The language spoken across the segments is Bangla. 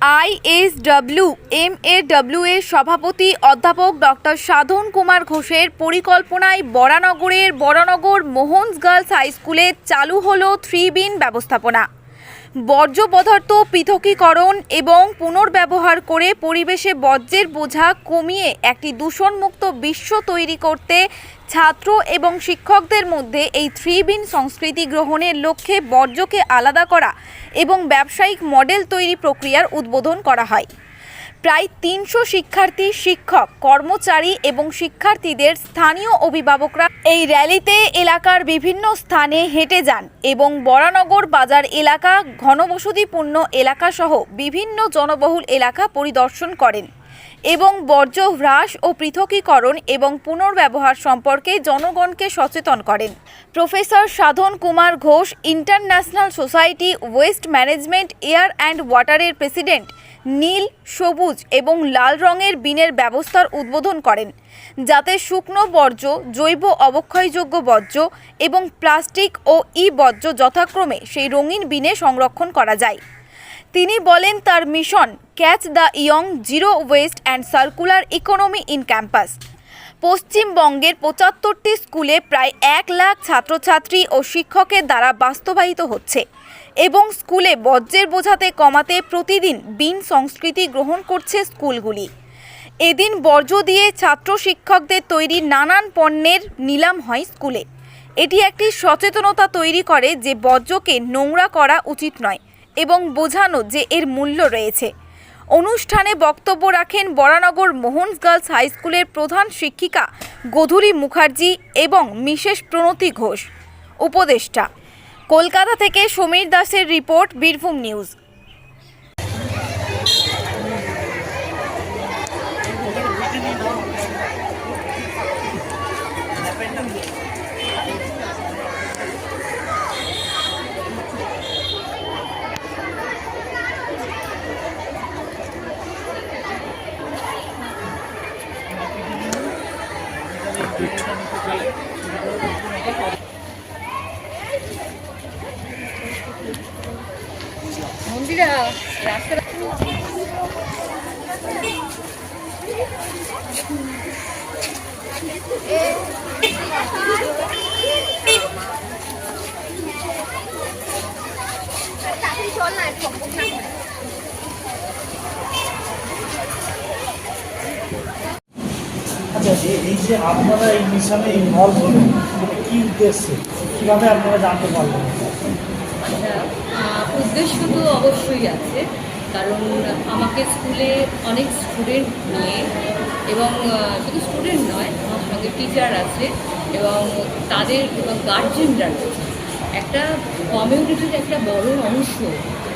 আইএসডব্লিউ এম এ ডব্লিউ এর সভাপতি অধ্যাপক ডক্টর সাধন কুমার ঘোষের পরিকল্পনায় বরানগরের বরানগর মোহনস গার্লস হাই স্কুলে চালু হলো থ্রি বিন ব্যবস্থাপনা। বর্জ্য পদার্থ পৃথকীকরণ এবং পুনর্ব্যবহার করে পরিবেশে বর্জ্যের বোঝা কমিয়ে একটি দূষণমুক্ত বিশ্ব তৈরি করতে ছাত্র এবং শিক্ষকদের মধ্যে এই থ্রি বিন সংস্কৃতি গ্রহণের লক্ষ্যে বর্জ্যকে আলাদা করা এবং ব্যবসায়িক মডেল তৈরি প্রক্রিয়ার উদ্বোধন করা হয়। প্রায় তিনশো শিক্ষার্থী, শিক্ষক, কর্মচারী এবং শিক্ষার্থীদের স্থানীয় অভিভাবকরা এই র্যালিতে এলাকার বিভিন্ন স্থানে হেঁটে যান এবং বরানগর বাজার এলাকা, ঘনবসতিপূর্ণ এলাকাসহ বিভিন্ন জনবহুল এলাকা পরিদর্শন করেন এবং বর্জ্য হ্রাস ও পৃথকীকরণ এবং পুনর্ব্যবহার সম্পর্কে জনগণকে সচেতন করেন। Professor Sadhan Kumar Ghosh, international society, waste management, air and ওয়াটারের president নীল, সবুজ এবং লাল রঙের বিনের ব্যবস্থার উদ্বোধন করেন। যাতে শুকনো বর্জ্য, জৈব অবক্ষয়যোগ্য বর্জ্য এবং প্লাস্টিক ও ই বর্জ্য যথাক্রমে সেই রঙিন বিনে সংরক্ষণ করা যায়। তিনি বলেন, তার mission catch the young zero waste and circular economy in campus পশ্চিমবঙ্গের পঁচাত্তরটি স্কুলে প্রায় এক লাখ ছাত্রছাত্রী ও শিক্ষকের দ্বারা বাস্তবায়িত হচ্ছে। এবং স্কুলে বর্জ্যের বোঝাতে কমাতে প্রতিদিন বিন সংস্কৃতি গ্রহণ করছে স্কুলগুলি। এদিন বর্জ্য দিয়ে ছাত্র শিক্ষকদের তৈরি নানান পণ্যের নিলাম হয় স্কুলে। এটি একটি সচেতনতা তৈরি করে যে বর্জ্যকে নোংরা করা উচিত নয় এবং বোঝানো যে এর মূল্য রয়েছে। অনুষ্ঠানে বক্তব্য রাখেন বরানগর মোহনস গার্লস হাই স্কুলের প্রধান শিক্ষিকা গধুলী মুখার্জি এবং মিসেস প্রণতি ঘোষ। উপদেষ্টা কলকাতা থেকে সমীর দাসের রিপোর্ট বীরভূম নিউজ। আচ্ছা এই- যে আপনারা এই মিশনে ইনভলভ হলেন কি উদ্দেশ্যে? কীভাবে আপনারা জানতে পারলেন? আচ্ছা, উদ্দেশ্য তো অবশ্যই আছে কারণ আমাকে স্কুলে অনেক স্টুডেন্ট নিয়ে এবং শুধু স্টুডেন্ট নয় আমার সঙ্গে টিচার আছে এবং তাদের এবং গার্জেনরা একটা কমিউনিটির একটা বড় অংশ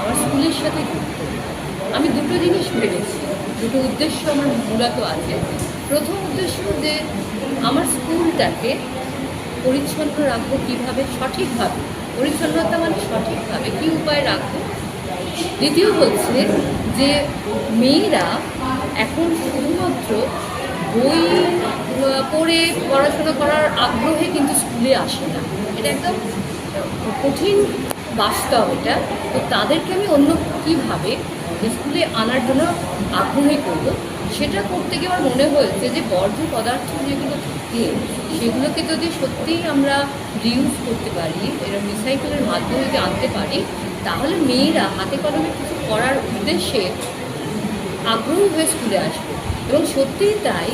আমার স্কুলের সাথে আমি দুটো জিনিস ভেবেছি দুটো উদ্দেশ্য আমার মূলত আছে। প্রথম উদ্দেশ্য যে আমার স্কুলটাকে পরিচ্ছন্ন রাখব কীভাবে? সঠিকভাবে। পরিচ্ছন্নতা মানে সঠিকভাবে কী উপায় রাখব? দ্বিতীয় হচ্ছে যে মেয়েরা এখন শুধুমাত্র বই পড়ে পড়াশোনা করার আগ্রহে কিন্তু স্কুলে আসে না। এটা একদম কঠিন বাস্তব এটা। তো তাদেরকে আমি অন্য কীভাবে স্কুলে আনার জন্য আগ্রহী করব, সেটা করতে গিয়ে আমার মনে হয়েছে যে বর্জ্য পদার্থ যেগুলো থাকে সেগুলোকে যদি সত্যিই আমরা রিউজ করতে পারি এরকম রিসাইকেলের মাধ্যমে যদি আনতে পারি, তাহলে মেয়েরা হাতে কলমে কিছু করার উদ্দেশ্যে আগ্রহী হয়ে স্কুলে আসবে। এবং সত্যিই তাই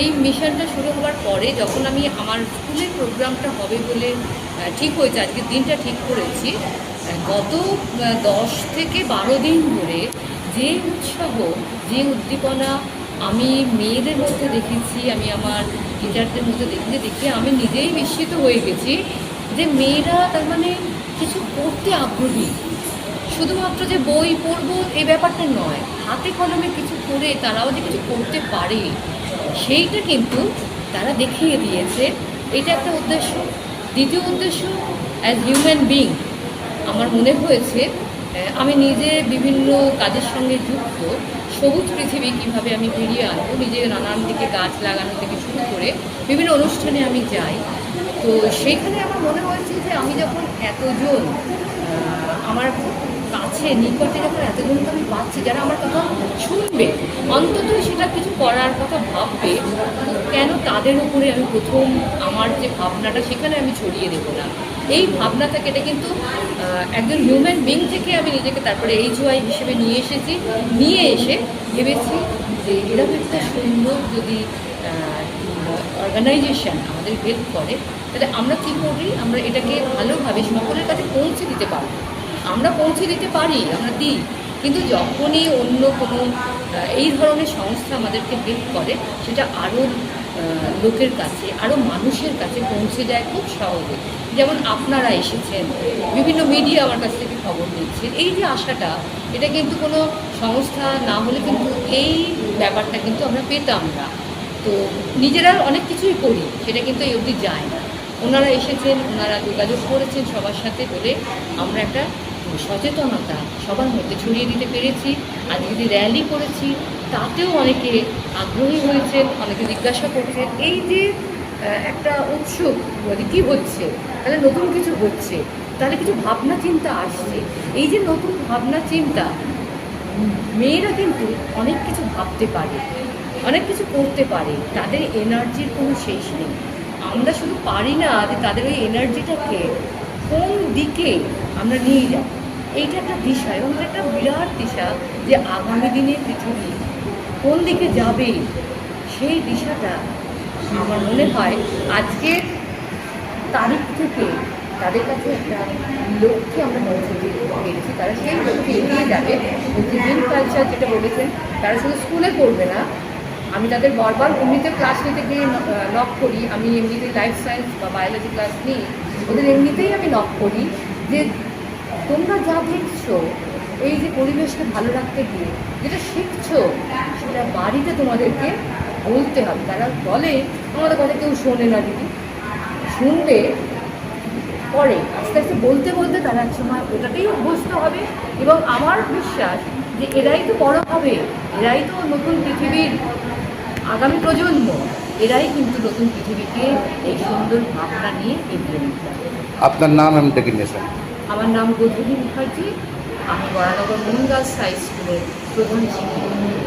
এই মিশনটা শুরু হওয়ার পরে যখন আমি আমার স্কুলের প্রোগ্রামটা হবে বলে ঠিক হয়েছে, আজকে দিনটা ঠিক করেছি গত দশ থেকে বারো দিন ধরে যে উৎসাহ, যে উদ্দীপনা আমি মেয়েদের মধ্যে দেখেছি, আমি আমার টিচারদের মধ্যে দেখেছি দেখে আমি নিজেই বিস্মিত হয়ে গেছি যে মেয়েরা তার মানে কিছু করতে আগ্রহী। শুধুমাত্র যে বই পড়ব এই ব্যাপারটা নয়, হাতে কলমে কিছু করে তারাও যে কিছু করতে পারে, সেইটা কিন্তু তারা দেখিয়ে দিয়েছে। এটা একটা উদ্দেশ্য। দ্বিতীয় উদ্দেশ্য অ্যাজ হিউম্যান বিং আমার মনে হয়েছে আমি নিজে বিভিন্ন কাজের সঙ্গে যুক্ত। সবুজ পৃথিবী কীভাবে আমি ফিরিয়ে আনব নিজে নানান দিকে গাছ লাগানো থেকে শুরু করে বিভিন্ন অনুষ্ঠানে আমি যাই। তো সেইখানে আমার মনে হয়েছে যে আমি যখন এতজন আমার কাছে নিকটে যখন এতজনকে আমি পাচ্ছি, যারা আমার কথা শুনবে, অন্তত সেটা কিছু করার কথা ভাববে, কেন তাদের উপরে আমি প্রথম আমার যে ভাবনাটা সেখানে আমি ছড়িয়ে দেবো না? এই ভাবনা থেকে এটা কিন্তু একজন হিউম্যান বিং থেকে আমি নিজেকে তারপরে এইচ ওয়াই হিসেবে নিয়ে এসেছি, নিয়ে এসে ভেবেছি যে এরকম একটা সুন্দর যদি অর্গানাইজেশন আমাদের হেল্প করে, তাহলে আমরা কী করি? আমরা এটাকে ভালোভাবে সকলের কাছে পৌঁছে দিতে পারি আমরা পৌঁছে দিতে পারি, আমরা দিই। কিন্তু যখনই অন্য কোনো এই ধরনের সংস্থা আমাদেরকে হেল্প করে, সেটা আরও লোকের কাছে আরও মানুষের কাছে পৌঁছে যায় খুব সহজে। যেমন আপনারা এসেছেন, বিভিন্ন মিডিয়া আমার কাছ থেকে খবর নিচ্ছেন। এই যে আশাটা, এটা কিন্তু কোনো সংস্থা না হলে কিন্তু এই ব্যাপারটা কিন্তু আমরা পেতাম না। তো নিজেরা অনেক কিছুই করি, সেটা কিন্তু এই অবধি যায় না। ওনারা এসেছেন, ওনারা যোগাযোগ করেছেন সবার সাথে বলে আমরা একটা সচেতনতা, সবার মধ্যে ছড়িয়ে দিতে পেরেছি। আর যদি র্যালি করেছি, তাতেও অনেকে আগ্রহী হয়েছেন অনেকে জিজ্ঞাসা করছেন এই যে একটা উৎসুক মানে কী হচ্ছে? তাহলে নতুন কিছু হচ্ছে। তাহলে কিছু ভাবনা চিন্তা আসছে। এই যে নতুন ভাবনা চিন্তা, মেয়েরা কিন্তু অনেক কিছু ভাবতে পারে, অনেক কিছু করতে পারে। তাদের এনার্জির কোনো শেষ নেই। আমরা শুধু পারি না যে তাদের ওই এনার্জিটাকে কোন দিকে আমরা নিয়ে যাব? এইটা একটা দিশা এবং একটা বিরাট দিশা যে আগামী দিনে পৃথিবী কোন দিকে যাবে, সেই দিশাটা আমার মনে হয় আজকের তারিখ থেকে তাদের কাছে একটা লক্ষ্যে আমরা দিতে পেরেছি তারা সেই লক্ষ্যে এগিয়ে যাবে। গ্রিন কালচার যেটা বলেছেন, তারা শুধু স্কুলে করবে না। আমি তাদের বারবার এমনিতে ক্লাস নিতে গিয়ে নক করি। আমি এমনিতে লাইফ সায়েন্স বা বায়োলজি ক্লাস নিই। ওদের এমনিতেই আমি নক করি যে তোমরা যা দেখছ, এই যে পরিবেশকে ভালো রাখতে গিয়ে যেটা শিখছো, সেটা বাড়িতে তোমাদেরকে বলতে হবে। তারা বলে, আমাদের কথা কেউ শোনে না, দিদি। শুনবে পরে আস্তে আস্তে বলতে বলতে তারা এক সময় ওটাতেই অভ্যস্ত হবে এবং আমার বিশ্বাস যে এরাই তো বড় হবে, এরাই তো নতুন পৃথিবীর আগামী প্রজন্ম, এরাই কিন্তু নতুন পৃথিবীকে এই সুন্দর ভাবনা নিয়ে এগিয়ে নিতে আপনার নাম এবং ডেকিনেশন আমার নাম গৌতমী মুখার্জি। আমি বরানগর মোহনদাস হাই স্কুলের প্রধান শিক্ষক।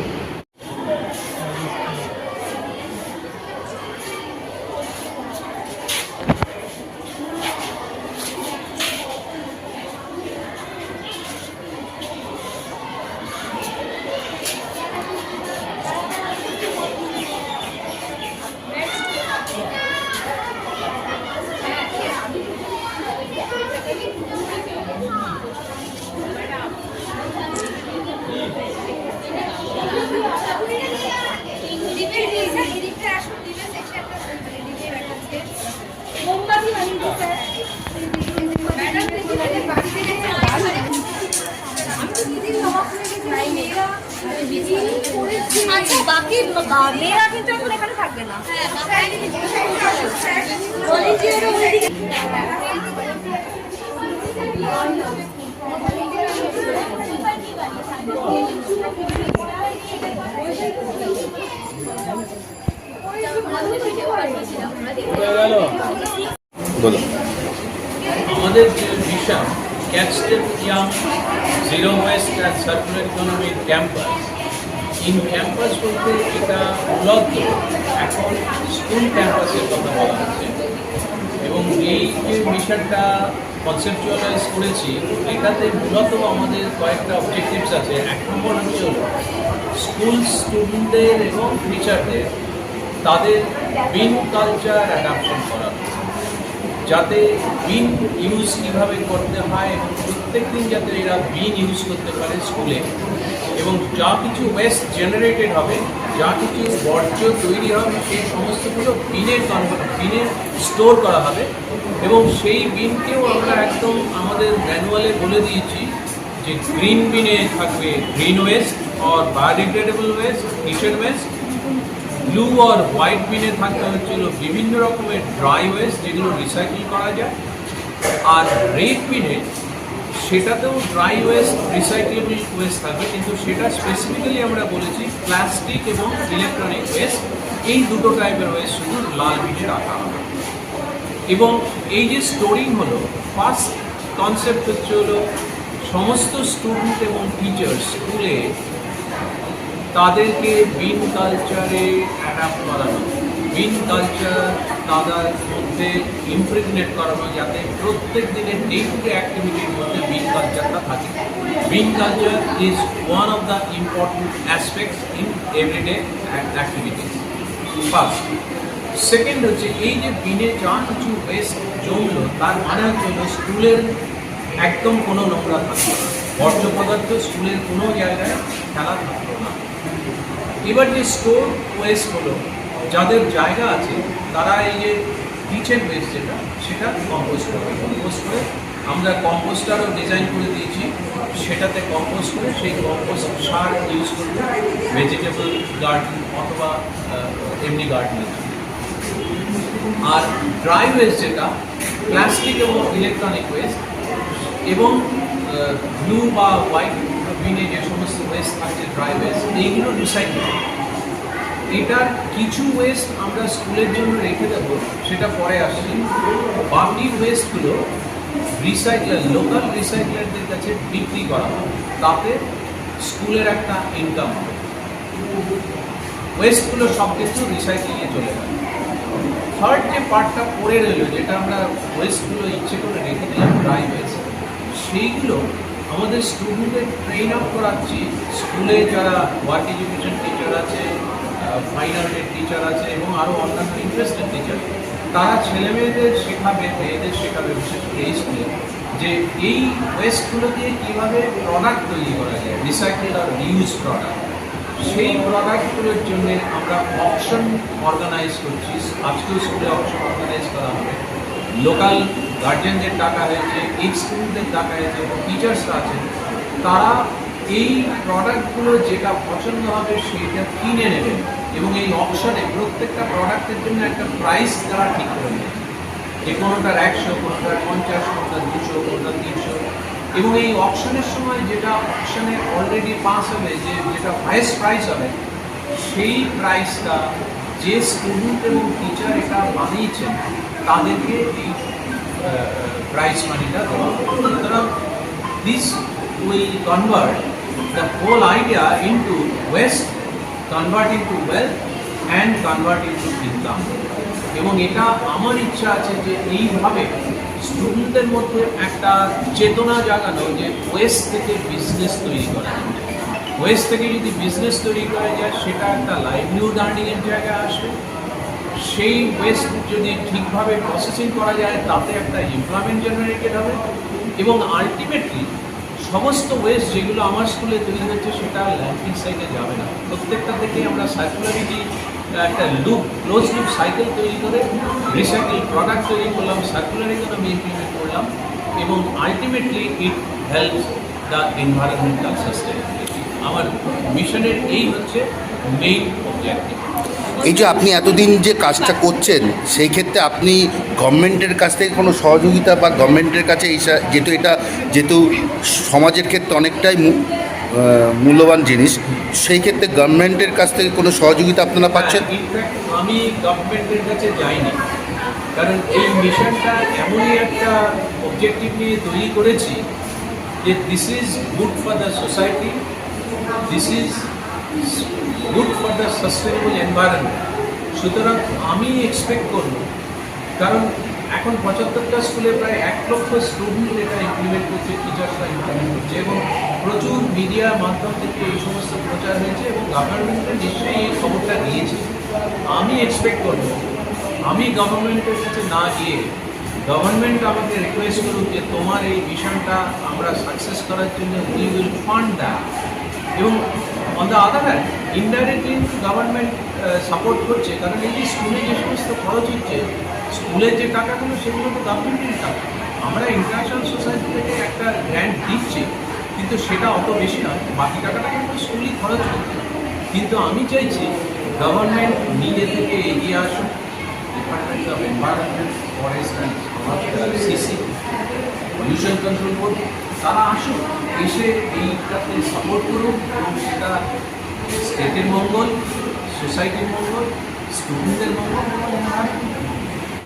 আমাদের যে mission catch the zero waste and circular economy campus in campus বলতে এটা মূলত এখন স্কুল ক্যাম্পাসের কথা বলা হচ্ছে। এবং এই যে মিশনটা কনসেপচুয়ালাইজ করেছি, এটাতে মূলত আমাদের কয়েকটা অবজেক্টিভস আছে। এক নম্বর হচ্ছে স্কুল স্টুডেন্টদের এবং টিচারদের তাদের বিন কালচার অ্যাডাপশন করা। যাতে বিন ইউজ কীভাবে করতে হয় এবং প্রত্যেক দিন যাতে এরা বিন ইউজ করতে পারে স্কুলে এবং যা কিছু ওয়েস্ট জেনারেটেড হবে যা কিছু বর্জ্য তৈরি হবে, সেই সমস্ত সমস্তগুলো বিনের বিনে স্টোর করা হবে। এবং সেই বিনকেও আমরা একদম আমাদের ম্যানুয়ালে বলে দিয়েছি যে গ্রিন বিনে থাকবে green waste or biodegradable waste, kitchen waste. Blue R white বিনে থাকতে হচ্ছিল বিভিন্ন রকমের ড্রাই ওয়েস্ট যেগুলো রিসাইকেল করা যায়। আর রেড বিনে সেটাতেও ড্রাই ওয়েস্ট রিসাইকেলেবল ওয়েস্ট থাকবে, কিন্তু সেটা স্পেসিফিক্যালি আমরা বলেছি প্লাস্টিক এবং ইলেকট্রনিক ওয়েস্ট এই দুটো টাইপের ওয়েস্ট শুধু লাল বিনে রাখা হবে। এবং এই যে স্টোরিং হলো ফার্স্ট কনসেপ্ট হচ্ছে হলো সমস্ত স্টুডেন্ট এবং টিচার স্কুলে তাদেরকে বিন কালচারে অ্যাডাপ্ট করানো। বিন কালচার তাদের মধ্যে ইমপ্রেগনেট করানো যাতে প্রত্যেক দিনের ডে টু ডে অ্যাক্টিভিটির মধ্যে বিন কালচারটা থাকে। Bin culture is one of the important aspects in everyday activities first second হচ্ছে, এই যে বিনে যা কিছু ওয়েস্ট জমলো, তার মানে হচ্ছে স্কুলের একদম কোনো নোংরা থাকল না। বর্জ্য পদার্থ স্কুলের কোনো জায়গায় খেলা থাকল না। এবার যে স্টোর ওয়েস্ট হলো, যাদের জায়গা আছে তারা এই যে কিচেন ওয়েস্ট যেটা, সেটা কম্পোস্ট করবে কম্পোস্ট করে আমরা কম্পোস্টারও ডিজাইন করে দিয়েছি। সেটাতে কম্পোস্ট করে সেই কম্পোস্ট সার ইউজ করবে। ভেজিটেবল গার্ডেন অথবা এমনি গার্ডেনের আর ড্রাই ওয়েস্ট যেটা প্লাস্টিক এবং ইলেকট্রনিক ওয়েস্ট এবং ব্লু বা হোয়াইট বিনে যে সমস্ত ওয়েস্ট থাকছে ড্রাই ওয়েস্ট এইগুলো রিসাইকেল এটার কিছু ওয়েস্ট আমরা স্কুলের জন্য রেখে দেবো, সেটা পরে আসছি। বাকি ওয়েস্টগুলো রিসাইকেল লোকাল রিসাইকেলারদের কাছে বিক্রি করা হবে। তাতে স্কুলের একটা ইনকাম হবে। ওয়েস্টগুলো সব কিছু রিসাইকেলিংয়ে চলে যাবে। থার্ড যে পার্টটা পড়ে রইল, যেটা আমরা ওয়েস্টগুলো ইচ্ছে করে রেখে দিলাম ড্রাই ওয়েস্ট সেইগুলো আমাদের স্টুডেন্টদের ট্রেন আপ করাচ্ছি। স্কুলে যারা ওয়ার্ক এডুকেশন টিচার আছে ফাইন আর্টের টিচার আছে এবং আরও অন্যান্য ইন্টারেস্টেড টিচার তারা ছেলেমেয়েদের শেখাবে, মেয়েদের শেখাবে, বিশেষ করে এই স্কুলে যে এই ওয়েস্টগুলো দিয়ে কীভাবে প্রোডাক্ট তৈরি করা যায় রিসাইকেল আর রিউজ প্রোডাক্ট সেই প্রোডাক্টগুলোর জন্য আমরা অপশন অর্গানাইজ করছি। আজকেও স্কুলে অপশন অর্গানাইজ করা হবে। লোকাল গার্জেনদের টাকা হয়েছে, এই স্কুলদের টাকা হয়েছে, এবং টিচার্সরা আছেন। তারা এই প্রোডাক্টগুলো যেটা পছন্দ হবে, সেইটা কিনে নেবেন এবং এই অপশনে প্রত্যেকটা প্রোডাক্টের জন্য একটা প্রাইস তারা ঠিক করে নেবে যে কোনোটার একশো কোনোটার পঞ্চাশ কোনোটার দুশো কোনোটার তিনশো। এবং এই অপশনের সময় যেটা অপশনে অলরেডি পাস হবে, যে যেটা হাইয়েস্ট প্রাইস হবে, সেই প্রাইসটা যে স্টুডেন্ট এবং টিচার এটা বানিয়েছেন, তাদেরকে এই প্রাইস মানিটা দেওয়া সুতরাং this will convert the whole idea into waste convert into wealth and convert into income এবং এটা আমার ইচ্ছা আছে যে এইভাবে স্টুডেন্টদের মধ্যে একটা চেতনা জাগানো যে ওয়েস্ট থেকে বিজনেস তৈরি করা ওয়েস্ট থেকে যদি বিজনেস তৈরি করা যায়, সেটা একটা লাইভলিহুড আর্নিংয়ের জায়গায় আসবে। সেই ওয়েস্ট যদি ঠিকভাবে প্রসেসিং করা যায়, তাতে একটা এমপ্লয়মেন্ট জেনারেটেড হবে। এবং আলটিমেটলি সমস্ত ওয়েস্ট যেগুলো আমার স্কুলে তৈরি হচ্ছে, সেটা ল্যান্ডিং সাইডে যাবে না। প্রত্যেকটা থেকে আমরা সার্কুলারিটি একটা লুপ ক্লোজ লুপ সাইকেল তৈরি করে রিসাইকেল প্রোডাক্ট তৈরি করলাম সার্কুলার ইকোনমি ইমপ্লিমেন্ট করলাম এবং ultimately it help the environmental sustainability আমার মিশনের এই হচ্ছে মেইন অবজেক্টিভ এই যে আপনি এতদিন যে কাজটা করছেন, সেই ক্ষেত্রে আপনি গভর্নমেন্টের কাছ থেকে কোনো সহযোগিতা বা গভর্নমেন্টের কাছে এই যেহেতু এটা, যেহেতু সমাজের ক্ষেত্রে অনেকটাই মূল্যবান জিনিস, সেই ক্ষেত্রে গভর্নমেন্টের কাছ থেকে কোনো সহযোগিতা আপনারা পাচ্ছেন? আমি গভর্নমেন্টের কাছে যাইনি। কারণ এই মিশনটা এমনই একটা অবজেক্টিভ নিয়ে তৈরি করেছি যে this is good for the society this is good for the sustainable environment সুতরাং আমি এক্সপেক্ট করব। কারণ এখন পঁচাত্তরটা স্কুলে প্রায় এক লক্ষ স্টুডেন্ট এটা ইমপ্লিমেন্ট করছে টিচার্সরা ইমপ্লিমেন্ট করছে এবং প্রচুর মিডিয়া মাধ্যম থেকে এই সমস্ত প্রচার হয়েছে এবং গভর্নমেন্টে নিশ্চয়ই এই খবরটা দিয়েছে। আমি এক্সপেক্ট করব। আমি গভর্নমেন্টের কাছে না গিয়ে গভর্নমেন্ট আমাকে রিকোয়েস্ট করুক যে তোমার এই মিশনটা আমরা সাকসেস করার জন্য উই উইল ফান্ড দ্যাট এবং on the other hand indirectly government support করছে, কারণ এই যে স্কুলে যে সমস্ত খরচ হচ্ছে, স্কুলের যে টাকাগুলো, সেগুলো তো গভর্নমেন্টের টাকা। আমরা ইন্টারন্যাশনাল সোসাইটি থেকে একটা গ্র্যান্ট দিচ্ছি, কিন্তু সেটা অত বেশি নয়, বাকি টাকাটা কিন্তু স্কুলই খরচ করছে। কিন্তু আমি চাইছি গভর্নমেন্ট নিজে থেকে এগিয়ে আসুক department of environment forest and CC pollution control board তারা আসুন এসে এইটাতে সাপোর্ট করুক এবং সেটা স্টেটের মঙ্গল সোসাইটির মঙ্গল স্টুডেন্টদের মঙ্গল